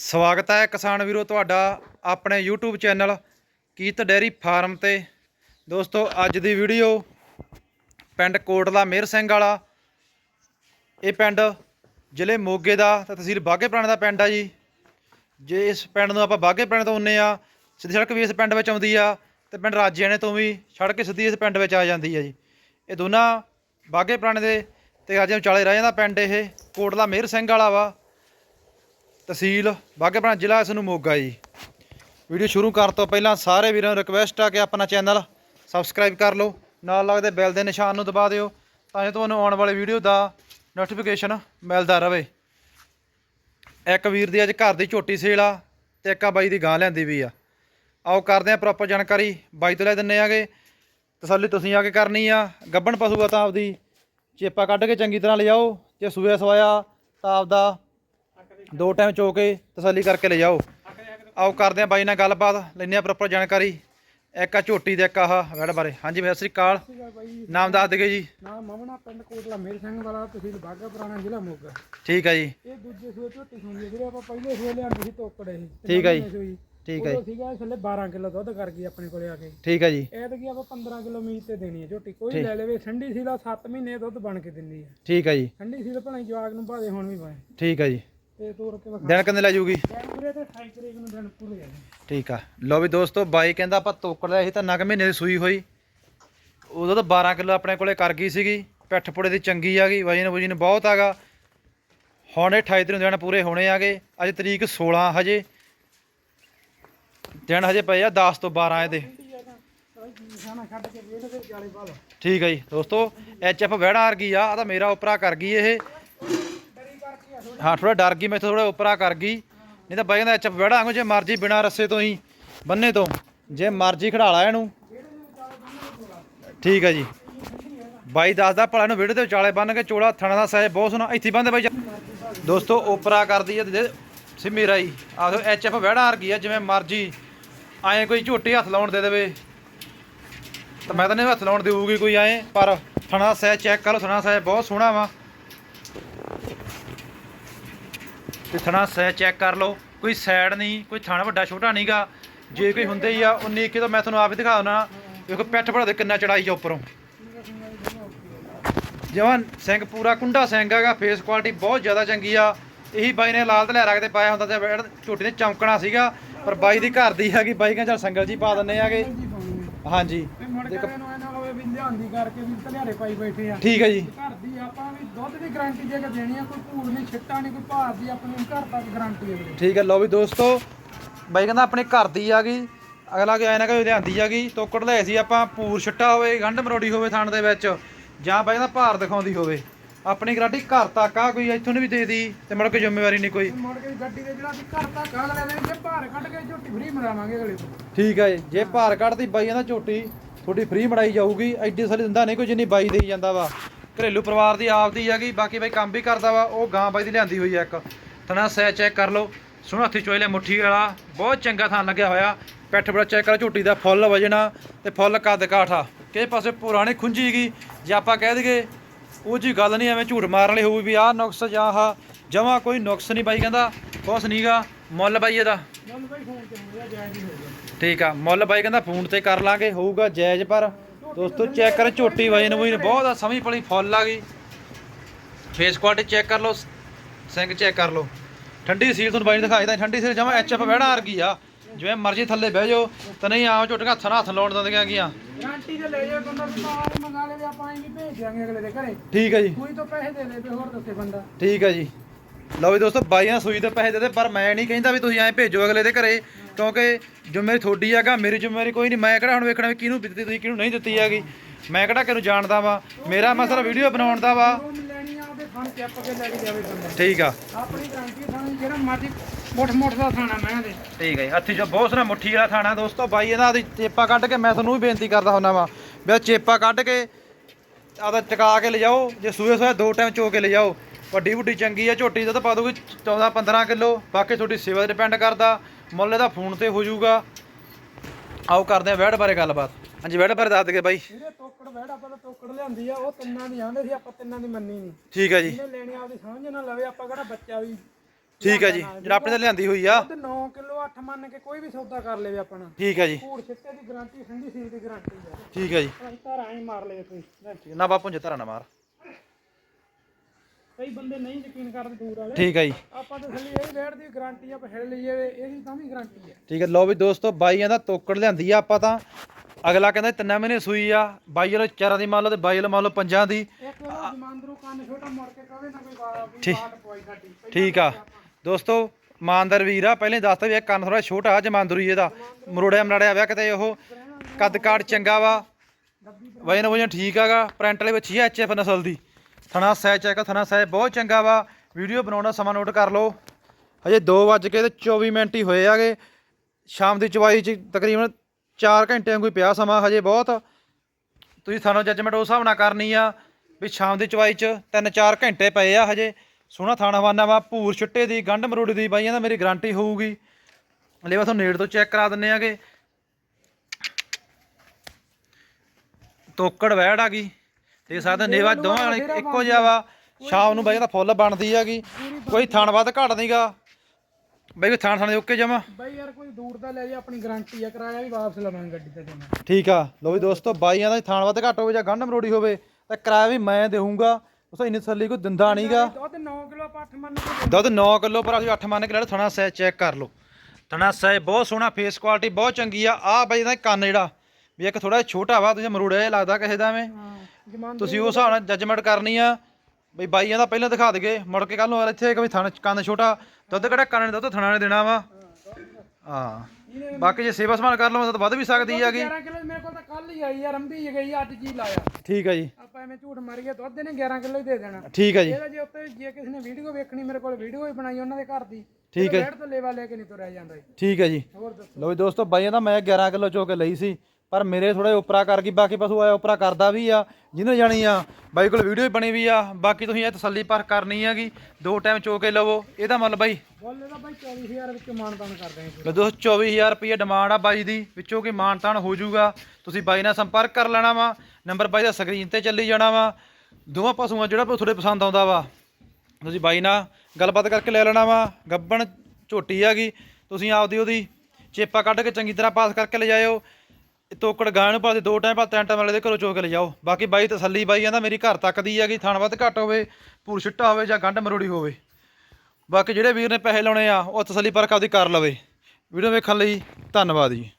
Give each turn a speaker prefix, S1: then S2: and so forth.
S1: ਸਵਾਗਤ ਹੈ ਕਿਸਾਨ ਵੀਰੋ ਤੁਹਾਡਾ ਆਪਣੇ YouTube ਚੈਨਲ ਕੀਤ ਡੇਅਰੀ ਫਾਰਮ ਤੇ। ਦੋਸਤੋ, ਅੱਜ ਦੀ ਵੀਡੀਓ ਪਿੰਡ ਕੋਟਲਾ ਮੇਰ ਸਿੰਘ ਵਾਲਾ। ਇਹ ਪਿੰਡ ਜ਼ਿਲ੍ਹੇ ਮੋਗੇ ਦਾ ਤੇ ਤਹਿਸੀਲ ਬਾਘੇ ਪੁਰਾਣੇ ਦਾ ਪਿੰਡ ਆ ਜੀ। ਜੇ ਇਸ ਪਿੰਡ ਨੂੰ ਆਪਾਂ ਬਾਘੇ ਪਿੰਡ ਤੋਂ ਆਉਂਦੇ ਆ, ਸਿੱਧੀ ਸੜਕ ਵੀ ਇਸ ਪਿੰਡ ਵਿੱਚ ਆਉਂਦੀ ਆ ਤੇ ਪਿੰਡ ਰਾਜਿਆਣੇ ਤੋਂ ਵੀ ਸੜਕ ਸਿੱਧੀ ਇਸ ਪਿੰਡ ਵਿੱਚ ਆ ਜਾਂਦੀ ਆ ਜੀ। ਇਹ ਦੋਨਾਂ ਬਾਘੇ ਪੁਰਾਣੇ ਦੇ ਤੇ ਰਾਜਿਆਂ ਵਿਚਾਲੇ ਰਹਿ ਜਾਂਦਾ ਪਿੰਡ ਇਹ, ਕੋਟਲਾ ਮੇਰ ਸਿੰਘ ਵਾਲਾ ਵਾ। ਤਹਿਸੀਲ ਬਾਘੇ ਪੁਰਾਣਾ ਜ਼ਿਲ੍ਹਾ ਇਸ ਨੂੰ ਮੋਗਾ ਜੀ। ਵੀਡੀਓ ਸ਼ੁਰੂ ਕਰਨ ਤੋਂ ਪਹਿਲਾਂ ਸਾਰੇ ਵੀਰਾਂ ਨੂੰ ਰਿਕਵੈਸਟ ਆ ਕਿ ਆਪਣਾ ਚੈਨਲ ਸਬਸਕ੍ਰਾਈਬ ਕਰ ਲਓ। ਨਾਲ ਲੱਗਦੇ ਬੈਲ ਦੇ ਨਿਸ਼ਾਨ ਨੂੰ ਦਬਾ ਦਿਓ ਤਾਂ ਜੋ ਤੁਹਾਨੂੰ ਆਉਣ ਵਾਲੀ ਵੀਡੀਓ ਦਾ ਨੋਟੀਫਿਕੇਸ਼ਨ ਮਿਲਦਾ ਰਹੇ। ਇੱਕ ਵੀਰ ਦੀ ਅੱਜ ਘਰ ਦੀ ਝੋਟੀ ਸੇਲ ਆ ਤੇ ਇੱਕ ਆ ਬਾਈ ਦੀ ਗਾਂ ਲੈਂਦੀ ਵੀ ਆ। ਆਓ ਕਰਦੇ ਆ ਪ੍ਰੋਪਰ ਜਾਣਕਾਰੀ। ਬਾਈ ਤੋਂ ਲੈ ਦਿੰਨੇ ਆਗੇ। ਤਸੱਲੀ ਤੁਸੀਂ ਆ ਕੇ ਕਰਨੀ ਆ। ਗੱਬਣ ਪਸ਼ੂ ਆ ਤਾਂ ਆਪਦੀ ਚੇਪਾ ਕੱਢ ਕੇ ਚੰਗੀ ਤਰ੍ਹਾਂ ਲਿਜਾਓ ਜੇ ਸੂਆ ਸਵਾਇਆ ਤਾਂ ਆਪਦਾ ਦੋ ਟਾਈਮ ਚੋ ਕੇ ਤਸੱਲੀ ਕਰਕੇ ਲੈ ਜਾਓ। ਆਓ ਕਰਦੇ ਆ ਬਾਈ ਨਾਲ ਗੱਲਬਾਤ ਲੈਂਦੇ ਆ ਪ੍ਰੋਪਰ ਜਾਣਕਾਰੀ। ਇੱਕ ਆ ਝੋਟੀ ਦੇ ਇੱਕ ਆਹ ਵੜ ਬਾਰੇ। ਹਾਂਜੀ ਸਤਿ ਸ੍ਰੀ ਅਕਾਲ।
S2: ਬਾਈ।
S1: ਨਾਮ ਦੱਸ ਦਿਓ ਜੀ।
S2: ਨਾਮ ਮਮਨਾ ਪਿੰਡ ਕੋਟਲਾ ਮੇਰ ਸਿੰਘ ਵਾਲਾ ਤਹਿਸੀਲ ਬਾਗਾ ਪੁਰਾਣਾ ਜ਼ਿਲ੍ਹਾ ਮੋਗਾ।
S1: ਠੀਕ ਆ ਜੀ।
S2: ਇਹ ਦੂਜੇ ਸੂਏ ਝੋਟੀ ਸੁਣਦੀ ਜਿਹੜੇ ਆਪਾਂ ਪਹਿਲੇ ਸੂਏ ਲਿਆਂਦੇ ਸੀ ਤੋਕੜੇ ਤੇ
S1: ਠੀਕ ਆ ਜੀ। ਠੀਕ ਆ
S2: ਉਦੋਂ
S1: ਜੀ।
S2: ਸੀਗਾ ਥੱਲੇ 12 ਕਿਲੋ ਦੁੱਧ ਕਰ ਗਈ ਆਪਣੇ ਕੋਲੇ ਆ ਕੇ।
S1: ਠੀਕ ਆ ਜੀ।
S2: ਇਹ ਤਾਂ ਕੀ ਆਪਾਂ 15 ਕਿਲੋ ਮੀਟ ਤੇ ਦੇਣੀ ਹੈ ਝੋਟੀ। ਕੋਈ ਲੈ ਲਵੇ ਠੰਡੀ ਸੀ ਦਾ 7 ਮਹੀਨੇ ਦੁੱਧ ਬਣ ਕੇ ਦਿੰਦੀ ਹੈ।
S1: ਠੀਕ ਆ ਜੀ।
S2: ਠੰਡੀ ਸੀ ਤਾਂ ਭਲਾ ਜਵਾਗ ਨੂੰ ਭਾਵੇਂ ਹੁਣ ਵੀ ਪਾਏ
S1: ਠੀਕ ਆ ਜੀ।
S2: ਤੇ ਤੋਰ ਕੇ ਵਿਖਾ
S1: ਦਿਨ ਕਿੰਨੇ ਲੈ ਜੂਗੀ?
S2: ਦਿਨ ਪੂਰੇ ਤੇ 28 ਤਰੀਕ ਨੂੰ ਦਿਨ ਪੂਰੇ ਆ
S1: ਠੀਕ ਆ। ਲਓ ਵੀ ਦੋਸਤੋ ਬਾਈ ਕਹਿੰਦਾ ਆਪਾਂ ਤੋਕੜ ਲਿਆ ਸੀ ਤਾਂ ਨਗ ਮਹੀਨੇ ਦੀ ਸੂਈ ਹੋਈ। ਉਦੋਂ ਤਾਂ 12 ਕਿਲੋ ਆਪਣੇ ਕੋਲੇ ਕਰ ਗਈ ਸੀਗੀ। ਪਿੱਠ ਪੁੜੇ ਦੀ ਚੰਗੀ ਆ ਗਈ ਵਜਨ ਵਜਨ ਬਹੁਤ ਆਗਾ ਹੁਣ ਇਹ 28 ਦਿਨ ਦਿਨ ਪੂਰੇ ਹੋਣੇ ਆਗੇ ਅੱਜ ਤਰੀਕ 16 ਹਜੇ। ਦਿਨ ਹਜੇ ਪਏ ਆ 10 ਤੋਂ 12 ਇਹਦੇ। ਠੀਕ ਆ ਜੀ ਦੋਸਤੋ ਐਚ ਐਫ ਵਹਿੜਾ ਆ ਗਈ ਆ ਆ ਤਾਂ ਮੇਰਾ ਉਪਰਾ ਕਰ ਗਈ ਇਹ। ਹਾਂ ਥੋੜਾ ਡਰ ਗਈ ਮੈਥੋਂ ਥੋੜਾ ਉਪਰਾ ਕਰ ਗਈ। ਨਹੀਂ ਤਾਂ ਬਾਈ ਕਹਿੰਦਾ ਐਚ ਐਫ ਵਹਿੜਾ ਜੇ ਮਰਜ਼ੀ ਬਿਨਾ ਰੱਸੇ ਤੋਂ ਹੀ ਬੰਨੇ ਤੋਂ, ਜੇ ਮਰਜ਼ੀ ਖੜਾ ਲਾ ਇਹਨੂੰ। ਠੀਕ ਹੈ ਜੀ। ਬਾਈ ਦੱਸਦਾ ਭਲਾ ਇਹਨੂੰ ਵਿੜੇ ਦੇ ਵਿਚਾਲੇ ਬੰਨ ਕੇ ਚੋਲਾ ਥਣਾ ਦਾ ਸਾਇਜ਼ ਬਹੁਤ ਸੋਹਣਾ, ਇੱਥੇ ਬੰਦੇ ਬਾਈ ਦੋਸਤੋ, ਉਪਰਾ ਕਰਦੀ ਹੈ ਤੇ ਸਿੰਮੀ ਰਾਈ। ਆਖੋ ਐਚ ਐਫ ਵਹਿੜਾ ਆ ਗਈ ਆ, ਜਿਵੇਂ ਮਰਜ਼ੀ ਐਂ ਕੋਈ ਝੋਟੀ ਹੱਥ ਲਾਉਣ ਦੇ ਦੇਵੇ। ਤਾਂ ਮੈਂ ਤਾਂ ਨਹੀਂ ਹੱਥ ਲਾਉਣ ਦੇਊਗੀ ਕੋਈ ਐਂ ਪਰ ਥਣਾ ਸਾਇਜ਼ ਚੈੱਕ ਕਰ ਲਓ, ਥਣਾ ਸਾਇਜ਼ ਬਹੁਤ ਸੋਹਣਾ ਵਾ। ਤੇ ਥਣਾ ਸਹਿ ਚੈੱਕ ਕਰ ਲਓ। ਕੋਈ ਸਾਈਡ ਨਹੀਂ ਕੋਈ ਥਣ ਵੱਡਾ ਛੋਟਾ ਨਹੀਂਗਾ। ਜੇ ਕੋਈ ਹੁੰਦੇ ਹੀ ਆ 19 21 ਤਾਂ ਮੈਂ ਤੁਹਾਨੂੰ ਆਪ ਹੀ ਦਿਖਾ ਦਣਾ ਦੇਖੋ ਪਿੱਠ ਭੜਾ ਦੇ ਕਿੰਨਾ ਚੜਾਈ ਜਾ ਉੱਪਰੋਂ। ਜਵਾਨ ਸਿੰਘ ਪੂਰਾ ਕੁੰਡਾ ਸਿੰਘ ਹੈਗਾ ਫੇਸ ਕੁਆਲਿਟੀ ਬਹੁਤ ਜ਼ਿਆਦਾ ਚੰਗੀ ਆ। ਇਹੀ ਬਾਈ ਨੇ ਲਾਲ ਤੇ ਲੈ ਰੱਖ ਤੇ ਪਾਇਆ ਹੁੰਦਾ ਤੇ ਝੋਟੀ ਨੇ ਚਮਕਣਾ ਸੀਗਾ। ਪਰ ਬਾਈ ਦੀ ਘਰ ਦੀ ਹੈਗੀ ਬਾਈ ਕਹਿੰਦਾ ਚੱਲ ਸੰਗਲ ਜੀ ਪਾ ਦਿੰਨੇ ਆਗੇ। ਹਾਂਜੀ।
S2: ਲਿਆਂਦੀ ਕਰਕੇ ਵੀ ਧਲਿਆਰੇ ਪਾਈ ਬੈਠੇ ਆ।
S1: ਠੀਕ ਹੈ ਜੀ।
S2: ਦੀ ਆਪਾਂ ਵੀ ਦੁੱਧ ਦੀ ਗਾਰੰਟੀ ਦੇ ਕੇ ਦੇਣੀ ਆ ਕੋਈ ਭੂਰ ਨਹੀਂ ਛਿੱਟਾ ਨਹੀਂ ਕੋਈ ਭਾਰ ਦੀ ਆਪਣੀ ਘਰ ਤੱਕ ਗਾਰੰਟੀ ਹੈ ਵੀਰੇ।
S1: ਠੀਕ ਹੈ ਲਓ ਵੀ ਦੋਸਤੋ ਬਾਈ ਕਹਿੰਦਾ ਆਪਣੇ ਘਰ ਦੀ ਆ ਗਈ। ਅਗਲਾ ਕਿ ਐ ਨਾ ਕੋਈ ਲਿਆਂਦੀ ਆ ਗਈ ਤੋਕੜ ਲੈ ਸੀ ਆਪਾਂ ਪੂਰ ਛੱਟਾ ਹੋਵੇ ਗੰਢ ਮਰੋੜੀ ਹੋਵੇ ਥਣ ਦੇ ਵਿੱਚ ਜਾਂ ਬਾਈ ਕਹਿੰਦਾ ਭਾਰ ਦਿਖਾਉਂਦੀ ਹੋਵੇ। ਆਪਣੀ ਗਾਰੰਟੀ ਘਰ ਤੱਕ ਆ ਕੋਈ ਇੱਥੋਂ ਨੂੰ ਵੀ ਦੇ ਦੀ ਤੇ ਮੁੜ ਕੇ ਜ਼ਿੰਮੇਵਾਰੀ ਨਹੀਂ ਕੋਈ।
S2: ਮੁੜ ਕੇ ਗੱਡੀ ਦੇ ਜਿਹੜਾ ਅਸੀਂ ਘਰ ਤੱਕ ਅਗਲੇ ਦੇ ਜੇ ਭਾਰ ਕੱਢ ਕੇ ਝੋਟੀ ਫਰੀ ਮਰਾਵਾਂਗੇ ਅਗਲੇ ਤੋਂ।
S1: ਠੀਕ ਹੈ ਜੀ। ਜੇ ਭਾਰ ਕੱਢਦੀ ਬਾਈ ਕਹਿੰਦਾ ਝੋਟੀ ਤੁਹਾਡੀ ਫ੍ਰੀ ਮੜਾਈ ਜਾਊਗੀ ਐਡੀ ਸਾਰੀ ਦਿੰਦਾ ਨਹੀਂ ਕੋਈ ਜਿੰਨੀ ਬਾਈ ਦੇਈ ਜਾਂਦਾ ਵਾ। ਘਰੇਲੂ ਪਰਿਵਾਰ ਦੀ ਆਪਦੀ ਹੈਗੀ ਬਾਕੀ ਬਾਈ ਕੰਮ ਵੀ ਕਰਦਾ ਵਾ ਉਹ ਗਾਂ ਬਾਈ ਦੀ ਲਿਆਂਦੀ ਹੋਈ ਆ ਇੱਕ। ਥਣਾ ਸੈ ਚੈੱਕ ਕਰ ਲਓ। ਸੋਹਣਾ ਹੱਥੀ ਚੋਇਲੇ ਮੁੱਠੀ ਵਾਲਾ ਬਹੁਤ ਚੰਗਾ ਥਾਂ ਲੱਗਿਆ ਹੋਇਆ। ਪਿੱਠ ਬੜਾ ਚੈੱਕ ਕਰ ਝੋਟੀ ਦਾ ਫੁੱਲ ਵਜਣਾ ਤੇ ਫੁੱਲ ਕੱਦ ਕਾਠਾ। ਕਿਸੇ ਪਾਸੇ ਪੁਰਾਣੀ ਖੁੰਝੀ ਗਈ ਜੇ ਆਪਾਂ ਕਹਿ ਦਈਏ ਉਹ ਜੀ ਗੱਲ ਨਹੀਂ ਐਵੇਂ ਝੂਠ ਮਾਰਨ ਵਾਲੀ ਹੋਊ ਵੀ ਆਹ ਨੁਕਸ ਜਾਂ ਆਹ ਜਮਾ ਕੋਈ ਨੁਕਸ ਨਹੀਂ ਬਾਈ ਕਹਿੰਦਾ ਕੁਛ ਨਹੀਂਗਾ ਮੁੱਲ ਬਾਈ ਇਹਦਾ।
S2: ਮੁੱਲ ਬਾਈ ਫੋਨ ਤੇ ਹੋ ਗਿਆ ਜਾਇਜ਼ ਹੀ ਹੋ ਗਿਆ
S1: ਠੀਕ ਆ ਮੁੱਲ ਬਾਈ ਕਹਿੰਦਾ ਫੋਨ ਤੇ ਕਰ ਲਾਂਗੇ ਹੋਊਗਾ ਜਾਇਜ਼ ਪਰ ਦੋਸਤੋ ਚੈੱਕ ਕਰ ਝੋਟੀ ਵਜਨ ਵਜਨ ਬਹੁਤ ਆ ਸਮਝ ਪਲੀ ਫੁੱਲ ਆ ਗਈ। ਫੇਸ ਕੁਆਲਿਟੀ ਚੈੱਕ ਕਰ ਲਓ ਸਿੰਗ ਚੈੱਕ ਕਰ ਲਓ। ਠੰਡੀ ਸੀਲ ਤੁਹਾਨੂੰ ਬਾਈ ਦਿਖਾਈ ਤਾਂ ਠੰਡੀ ਸੀਲ ਜਮਾ ਐਚਐਫ ਬਹਿਣਾ ਵਰਗੀ ਆ। ਜਿਵੇਂ ਮਰਜ਼ੀ ਥੱਲੇ ਬਹਿ ਜਾਓ ਤਾਂ ਨਹੀਂ ਆਮ ਝੋਟੀਆਂ ਹੱਥ ਨਾਲ ਹੱਥ ਲਾਉਣ ਦਿੰਦੀਆਂ ਗੀਆਂ।
S2: ਗਾਰੰਟੀ ਤੇ ਲੈ ਜਾਏ ਬੰਦਾ ਵੀ ਮਾਲ ਮੰਗਾ ਲਵੇ ਆਪਾਂ ਐਂ ਵੀ ਭੇਜ ਦਿਆਂਗੇ ਅਗਲੇ ਦੇ ਘਰੇ।
S1: ਠੀਕ ਹੈ ਜੀ।
S2: ਕੋਈ ਤੋਂ ਪੈਸੇ ਦੇ ਦੇ ਤੇ ਹੋਰ ਦੱਸੇ ਬੰਦਾ।
S1: ਠੀਕ ਹੈ ਜੀ। ਲਓ ਵੀ ਦੋਸਤੋ, ਬਾਈਆਂ ਸੂਈ ਦੇ ਪੈਸੇ ਦੇ ਪਰ ਮੈਂ ਨਹੀਂ ਕਹਿੰਦਾ ਵੀ ਤੁਸੀਂ ਐਂ ਭੇਜੋ ਅਗਲੇ ਦੇ ਘਰੇ, ਕਿਉਂਕਿ ਜ਼ਿੰਮੇਵਾਰੀ ਤੁਹਾਡੀ ਹੈਗਾ, ਮੇਰੀ ਜ਼ਿੰਮੇਵਾਰੀ ਕੋਈ ਨਹੀਂ। ਮੈਂ ਕਿਹੜਾ ਹੁਣ ਵੇਖਣਾ ਵੀ ਕਿਹਨੂੰ ਦਿੱਤੀ, ਤੁਸੀਂ ਕਿਹਨੂੰ ਨਹੀਂ ਦਿੱਤੀ ਹੈਗੀ। ਮੈਂ ਕਿਹੜਾ ਕਿਹਨੂੰ ਜਾਣਦਾ ਵਾ? ਮੇਰਾ ਮਸਲਾ ਵੀਡੀਓ ਬਣਾਉਣ ਦਾ ਵਾ।
S2: ਲੈਣੀ ਆ। ਉਹਦੇ ਫਨ ਚੱਪ ਕੇ ਲੈ ਕੇ ਜਾਵੇ ਬੰਦਾ
S1: ਠੀਕ ਆ
S2: ਆਪਣੀ ਗਾਰੰਟੀ ਥਾਣੀ ਜਿਹੜਾ ਮਰਜ਼ੀ ਮੁੱਠ ਮੁੱਠ ਦਾ ਥਾਣਾ ਮੈਂ ਦੇ
S1: ਠੀਕ ਹੈ ਜੀ, ਹੱਥੀ ਜੋ ਬਹੁਤ ਸੋਹਣਾ ਮੁੱਠੀ ਵਾਲਾ ਥਾਣਾ ਦੋਸਤੋ, ਬਾਈ ਇਹਨਾਂ ਦੀ ਚੇਪਾ ਕੱਢ ਕੇ ਮੈਂ ਤੁਹਾਨੂੰ ਵੀ ਬੇਨਤੀ ਕਰਦਾ ਹੁੰਦਾ ਵਾਂ। ਵੀ ਆਹ ਚੇਪਾ ਕੱਢ ਕੇ ਆਦਾ ਟਿਕਾ ਕੇ ਲਿਜਾਓ, ਜੇ ਸੂਏ ਸੂਏ ਦੋ ਟਾਈਮ ਚੋ ਕੇ ਲਿਜਾਓ। ਵੱਡੀ ਵੱਡੀ ਚੰਗੀ ਆ ਝੋਟੀ ਦਾ ਤਾਂ ਪਾ ਦੋਗੇ 14 15 ਕਿਲੋ ਬਾਕੀ ਤੁਹਾਡੀ ਸੇਵਾ ਤੇ ਡਿਪੈਂਡ ਕਰਦਾ ਮੁੱਲ ਇਹਦਾ ਫੋਨ ਤੇ ਹੋ ਜਾਊਗਾ। ਆਓ ਕਰਦੇ ਆ ਵੈੜ ਬਾਰੇ ਗੱਲਬਾਤ। ਹਾਂਜੀ ਵੈੜ ਬਾਰੇ ਦੱਸ ਦਗੇ ਬਾਈ।
S2: ਜਿਹੜੇ ਤੋਕੜ ਵਹਿੜ ਆਪਾਂ ਤਾਂ ਤੋਕੜ ਲਿਆਂਦੀ ਆ ਉਹ ਤਿੰਨਾਂ ਦੀ ਆਂਦੇ ਸੀ ਆਪਾਂ ਤਿੰਨਾਂ ਦੀ ਮੰਨੀ ਨਹੀਂ
S1: ਠੀਕ ਹੈ ਜੀ।
S2: ਜਿਹਨੇ ਲੈਣੀ ਆਪਦੀ ਸਮਝ ਨਾ ਲਵੇ ਆਪਾਂ ਕਿਹੜਾ ਬੱਚਾ ਵੀ
S1: ਠੀਕ ਹੈ ਜੀ ਜਿਹੜਾ ਆਪਣੇ ਤੇ ਲਿਆਂਦੀ ਹੋਈ ਆ।
S2: ਦੁੱਧ 9 ਕਿਲੋ 8 ਮੰਨ ਕੇ ਕੋਈ ਵੀ ਸੌਦਾ ਕਰ ਲਵੇ ਆਪਣਾ।
S1: ਠੀਕ ਹੈ ਜੀ।
S2: ਭੂਰ ਛਿੱਟੇ ਦੀ ਗਾਰੰਟੀ ਠੰਡੀ ਸੀਲ ਦੀ ਗਾਰੰਟੀ ਹੈ
S1: ਠੀਕ ਹੈ ਜੀ।
S2: ਅਸੀਂ ਧਾਰਾਂ ਹੀ ਮਾਰ ਲਵੇ ਕੋਈ।
S1: ਨਾ ਬਾਪੂ ਜਿੱਤਰਾ ਨਾ ਮਾਰ।
S2: ਕਈ ਬੰਦੇ ਨਹੀਂ ਯਕੀਨ ਕਰਦੇ ਦੂਰ ਵਾਲੇ।
S1: ਠੀਕ ਹੈ ਜੀ।
S2: ਆਪਾਂ ਤਾਂ ਥੱਲੇ ਇਹ ਵੇੜ ਦੀ ਗਾਰੰਟੀ ਆਪਾਂ ਹਿੱਲ ਲਈਏ ਇਹਦੀ ਤਾਂ ਵੀ ਗਾਰੰਟੀ ਹੈ
S1: ਠੀਕ ਹੈ ਲਓ ਵੀ ਦੋਸਤੋ ਬਾਈਆਂ ਦਾ ਤੋਕੜ ਲਿਆਂਦੀ ਆ ਆਪਾਂ ਤਾਂ। ਅਗਲਾ ਕਹਿੰਦਾ ਤਿੰਨਾਂ ਮਹੀਨੇ ਸੂਈ ਆ ਬਾਈ ਵਾਲੋ ਚਾਰਾਂ ਦੀ ਮੰਨ ਲਓ ਤੇ ਬਾਈ ਵਾਲੋ ਮੰਨ ਲਓ ਪੰਜਾਂ ਦੀ।
S2: ਇੱਕ ਜਮਾਂਦਰੂ ਕੰਨ ਛੋਟਾ ਮੁੜ ਕੇ ਕਵੇ ਨਾ ਕੋਈ ਬਾਤ ਵੀ
S1: ਠੀਕ।
S2: ਬਾਟ ਪਵਾਈ ਸਾਡੀ।
S1: ਠੀਕ ਆ। ਦੋਸਤੋ ਇਮਾਨਦਾਰ ਵੀਰ ਆ ਪਹਿਲੇ ਦੱਸਤਾ ਵੀ ਇਹ ਕੰਨ ਥੋੜਾ ਛੋਟਾ ਜਮਾਂਦਰੀ ਇਹਦਾ ਮਰੋੜਿਆ ਮਰਾੜਿਆ ਵਿਆ ਕਿਤੇ ਉਹ। ਕੱਦ ਕਾਠ ਚੰਗਾ ਵਾ। ਵਜਨ ਵਜਨ ਠੀਕ ਆਗਾ ਪ੍ਰਿੰਟ ਵਾਲੇ ਵਿੱਚ ਹੀ ਐਚਐਫ ਨਸਲ ਦੀ। ਥਣਾ ਸਹਿ ਚੈੱਕ, ਥਣਾ ਸਹਿ ਬਹੁਤ ਚੰਗਾ ਵਾ। ਵੀਡੀਓ ਬਣਾਉਣ ਦਾ ਸਮਾਂ ਨੋਟ ਕਰ ਲਓ। ਹਜੇ 2 ਵੱਜ ਕੇ ਤੇ 24 ਮਿੰਟ ਹੀ ਹੋਏ ਆਗੇ ਸ਼ਾਮ ਦੀ ਚਵਾਈ ਚ ਤਕਰੀਬਨ 4 ਘੰਟਿਆਂ ਕੋਈ ਪਿਆ ਸਮਾਂ ਹਜੇ ਬਹੁਤ। ਤੁਸੀਂ ਸਾਨੂੰ ਜੱਜਮੈਂਟ ਉਸ ਹਿਸਾਬ ਨਾਲ ਕਰਨੀ ਆ ਵੀ ਸ਼ਾਮ ਦੀ ਚਵਾਈ ਚ 3-4 ਘੰਟੇ ਪਏ ਆ ਹਜੇ। ਸੋਹਣਾ ਥਾਣਾ ਹਵਾਨਾ ਵਾ, ਭੂਰ ਛਿੱਟੇ ਦੀ, ਗੰਢ ਮਰੋੜੀ ਦੀ ਬਾਈਆਂ ਦਾ ਮੇਰੀ ਗਾਰੰਟੀ ਹੋਊਗੀ। ਲੈਵਾ ਤੁਹਾਨੂੰ ਨੇੜ ਤੋਂ ਚੈੱਕ ਕਰਾ ਦਿੰਨੇ ਆਗੇ। ਤੋਕੜ ਵੈੜ ਆ ਗਈ। ਤੇ ਸਾਡਾ ਨੇਵਾ ਦੋਵਾਂ ਵਾਲੀ ਇੱਕੋ ਜਿਹਾ ਵਾ। ਸ਼ਾਮ ਨੂੰ ਬਾਈ ਦਾ ਫੁੱਲ ਬਣਦੀ ਹੈਗੀ। ਕੋਈ ਥਣ ਵੱਧ ਘਟ ਨਹੀਂਗਾ ਬਾਈ ਕੋਈ ਥਣ ਥਣ ਓਕੇ ਜਮਾ?
S2: ਬਾਈ ਯਾਰ ਕੋਈ ਦੂਰ ਦਾ ਲੈ ਜਾ ਆਪਣੀ ਗਾਰੰਟੀ ਆ ਕਿਰਾਇਆ ਵੀ ਵਾਪਸ ਲਵਾਂਗੇ ਗੱਡੀ ਤੇ ਦੇਣਾ
S1: ਠੀਕ ਆ। ਲੋ ਵੀ ਦੋਸਤੋ ਬਾਈਆਂ ਦਾ ਥਾਣ ਵੱਧ ਘੱਟ ਹੋਵੇ ਜਾਂ ਗੰਢ ਮਰੋੜੀ ਹੋਵੇ ਤਾਂ ਕਿਰਾਇਆ ਵੀ ਮੈਂ ਦੇਵਾਂਗਾ ਉਸ ਇੰਨੀ ਤਸੱਲੀ ਕੋਈ ਦਿੰਦਾ ਨਹੀਂਗਾ
S2: ਦੁੱਧ 9 ਕਿਲੋ ਆਪਾਂ 8 ਮੰਨ ਕੇ
S1: ਦੁੱਧ 9 ਕਿਲੋ ਪਰ ਅਸੀਂ 8 ਮੰਨ ਕੇ ਲੈ ਥਣਾ ਸਹਿ ਚੈੱਕ ਕਰ ਲਓ। ਥਣਾ ਸਹਿ ਬਹੁਤ ਸੋਹਣਾ ਫੇਸ ਕੁਆਲਿਟੀ ਬਹੁਤ ਚੰਗੀ ਆ। ਆ ਬਾਈ ਦਾ ਕੰਨ ਜਿਹੜਾ ਵੀ ਇੱਕ ਥੋੜਾ ਛੋਟਾ ਵਾ ਤੁਸੀਂ ਮਰੂੜਿਆ ਜਿਹਾ ਲੱਗਦਾ ਕਿਸੇ ਦਾ ਐਵੇਂ।
S2: ਹਾਂ
S1: ਤੁਸੀਂ ਉਸ ਹਿਸਾਬ ਨਾਲ ਜੱਜਮੈਂਟ ਕਰਨੀ ਆ ਬਈ ਬਾਈਆਂ ਦਾ ਪਹਿਲਾਂ ਦਿਖਾ ਦਗੇ ਮੁੜ ਕੇ ਕੱਲ ਨੂੰ ਇੱਥੇ ਕਿ ਵੀ ਥਣ ਕੰਨ ਛੋਟਾ ਦੁੱਧ ਕਿਹੜਾ ਕੰਨ ਨੇ ਦੁੱਧ ਥਣਾ ਨੇ ਦੇਣਾ ਵਾ। ਹਾਂ ਬਾਕੀ ਜੇ ਸੇਵਾ ਸੰਭਾਲ ਕਰ ਲਵਾਂ ਤਾਂ ਵੱਧ ਵੀ ਸਕਦੀ ਹੈਗੀ।
S2: 11 ਕਿਲੋ ਮੇਰੇ ਕੋਲ ਤਾਂ ਕੱਲ ਹੀ ਆਈ ਯਾਰ ਅੰਬੀ ਗਈ ਅੱਜ ਜੀ ਲਾਇਆ।
S1: ਠੀਕ ਹੈ ਜੀ।
S2: ਆਪਾਂ ਐਵੇਂ ਝੂਠ ਮਾਰੀਏ ਦੁੱਧ ਨੇ 11 ਕਿਲੋ ਹੀ ਦੇ ਦੇਣਾ।
S1: ਠੀਕ ਹੈ ਜੀ।
S2: ਇਹਦਾ ਜੇ ਉੱਤੇ ਜੇ ਕਿਸੇ ਨੇ ਵੀਡੀਓ ਵੇਖਣੀ ਮੇਰੇ ਕੋਲ ਵੀਡੀਓ ਹੀ ਬਣਾਈ ਉਹਨਾਂ ਦੇ ਘਰ ਦੀ।
S1: ਠੀਕ ਹੈ।
S2: ਰੇਟ ਤੋਂ ਲੇਵਾ ਲੈ ਕੇ ਨਹੀਂ ਤੁਰਿਆ ਜਾਂਦਾ ਜੀ।
S1: ਠੀਕ ਹੈ ਜੀ।
S2: ਹੋਰ ਦੱਸੋ।
S1: ਲੋ ਵੀ ਦੋਸਤੋ ਬਾਈਆਂ ਦਾ ਮੈਂ 11 ਕਿਲੋ ਚੋ ਕੇ ਲਈ ਸੀ। ਪਰ ਮੇਰੇ ਥੋੜਾ ਉਪਰਾ ਕਰ ਗਈ ਬਾਕੀ ਪਸ਼ੂ ਆਇਆ ਉਪਰਾ ਕਰਦਾ ਵੀ ਆ ਜਿਹਨੇ ਜਾਣੀ ਆ। ਬਾਈ ਕੋਲ ਵੀਡੀਓ ਵੀ ਬਣੀ ਵੀ ਆ ਬਾਕੀ ਤੁਸੀਂ ਇਹ ਤਸੱਲੀ ਪਰ ਕਰਨੀ ਹੈਗੀ ਦੋ ਟਾਈਮ ਚੋ ਕੇ ਲਵੋ। ਇਹਦਾ ਮਤਲਬ ਬਾਈ?
S2: ਬੋਲੇ ਦਾ ਬਾਈ 24000 ਵਿੱਚ ਮਾਨਤਾਨ ਕਰ ਦੇਣਗੇ
S1: ਲੋ ਦੋਸਤੋ 24000 ਰੁਪਏ ਡਿਮਾਂਡ ਆ ਬਾਈ ਦੀ ਵਿੱਚੋਂ ਕੀ ਮਾਨਤਾਨ ਹੋ ਜਾਊਗਾ? ਤੁਸੀਂ ਬਾਈ ਨਾਲ ਸੰਪਰਕ ਕਰ ਲੈਣਾ ਵਾ ਨੰਬਰ ਬਾਈ ਦਾ ਸਕਰੀਨ ਤੇ ਚੱਲੀ ਜਾਣਾ ਵਾ। ਦੋਵਾਂ ਪਸ਼ੂਆਂ ਜਿਹੜਾ ਤੁਹਾਡੇ ਪਸੰਦ ਆਉਂਦਾ ਵਾ ਤੁਸੀਂ ਬਾਈ ਨਾਲ ਗੱਲਬਾਤ ਕਰਕੇ ਲੈ ਲੈਣਾ ਵਾ। ਗੱਬਣ ਝੋਟੀ ਹੈਗੀ ਤੁਸੀਂ ਆਪਦੀ ਉਹਦੀ ਚੇਪਾ ਕੱਢ ਕੇ ਚੰਗੀ ਤਰ੍ਹਾਂ ਪਾਸ ਕਰਕੇ ਲੈ ਜਾਇਓ ਤੋਕੜ ਗਾਂ ਨੂੰ ਪਾਸੇ ਦੋ ਟਾਈਮ ਪਾ, ਤਿੰਨ ਟਾਈਮ ਵਾਲੇ ਦੇ ਘਰੋਂ ਚੋ ਕੇ ਲੈ ਜਾਓ ਬਾਕੀ ਬਾਈ ਤਸੱਲੀ ਬਾਈ ਕਹਿੰਦਾ ਮੇਰੀ ਘਰ ਤੱਕ ਦੀ ਹੈਗੀ, ਥਣ ਵੱਧ ਘੱਟ ਹੋਵੇ ਪੂਰ ਛਿੱਟਾ ਹੋਵੇ ਜਾਂ ਗੰਢ ਮਰੋੜੀ ਹੋਵੇ। ਬਾਕੀ ਜਿਹੜੇ ਵੀਰ ਨੇ ਪੈਸੇ ਲਾਉਣੇ ਆ, ਉਹ ਤਸੱਲੀ ਪਰਖ ਆਪਦੀ ਕਰ ਲਵੇ। ਵੀਡੀਓ ਵੇਖਣ ਲਈ ਧੰਨਵਾਦ ਜੀ।